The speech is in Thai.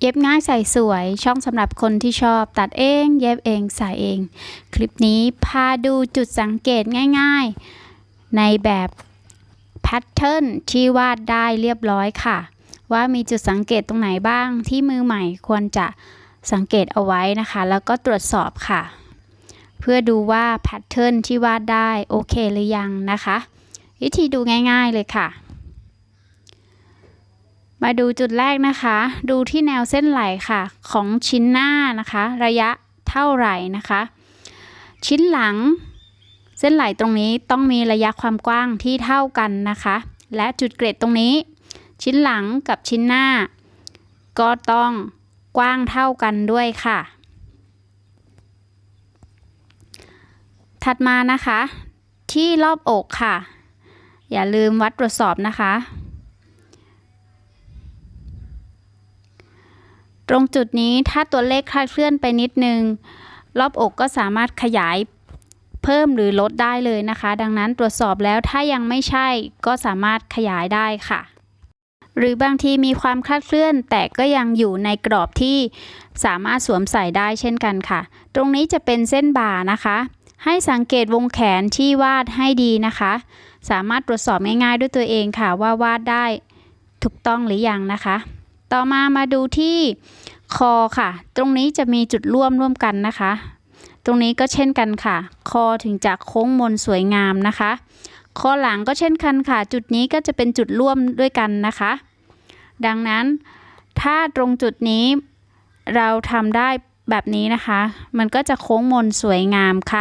เย็บง่ายใส่สวยช่องสำหรับคนที่ชอบตัดเอง เย็บเองใส่เอง คลิปนี้พาดูจุดสังเกตง่ายๆ ในแบบแพทเทิร์นที่วาดได้เรียบร้อยค่ะ ว่ามีจุดสังเกตตรงไหนบ้างที่มือใหม่ควรจะสังเกตเอาไว้นะคะ แล้วก็ตรวจสอบค่ะ เพื่อดูว่าแพทเทิร์นที่วาดได้โอเคหรือยังนะคะ วิธีดูง่ายๆเลยค่ะ มาดูจุดแรกนะคะ ดูที่แนวเส้นไหลค่ะ ของชิ้นหน้านะคะ ระยะเท่าไหร่นะคะ ชิ้นหลัง เส้นไหลตรงนี้ต้องมีระยะความกว้างที่เท่ากันนะคะ และจุดเกรดตรงนี้ ชิ้นหลังกับชิ้นหน้า ก็ต้องกว้างเท่ากันด้วยค่ะ ถัดมานะคะ ที่รอบอกค่ะ อย่าลืมวัดตรวจสอบนะคะ ตรงจุดนี้ถ้าตัวเลขคลาดเคลื่อนไปนิดนึง รอบอกก็สามารถขยายเพิ่มหรือลดได้เลยนะคะ ดังนั้นตรวจสอบแล้วถ้ายังไม่ใช่ก็สามารถขยายได้ค่ะ หรือบางทีมีความคลาดเคลื่อน แต่ก็ยังอยู่ในกรอบที่สามารถสวมใส่ได้เช่นกันค่ะ ตรงนี้จะเป็นเส้นบ่านะคะ ให้สังเกตวงแขนที่วาดให้ดีนะคะ สามารถตรวจสอบง่ายๆด้วยตัวเองค่ะว่าวาดได้ถูกต้องหรือยังนะคะ ต่อมามาดูที่คอค่ะ ตรงนี้จะมีจุดร่วมร่วมกันนะคะ ตรงนี้ก็เช่นกันค่ะ คอถึงจะโค้งมนสวยงามนะคะ คอหลังก็เช่นกันค่ะ จุดนี้ก็จะเป็นจุดร่วมด้วยกันนะคะ ดังนั้นถ้าตรงจุดนี้เราทำได้แบบนี้นะคะ มันก็จะโค้งมนสวยงามค่ะ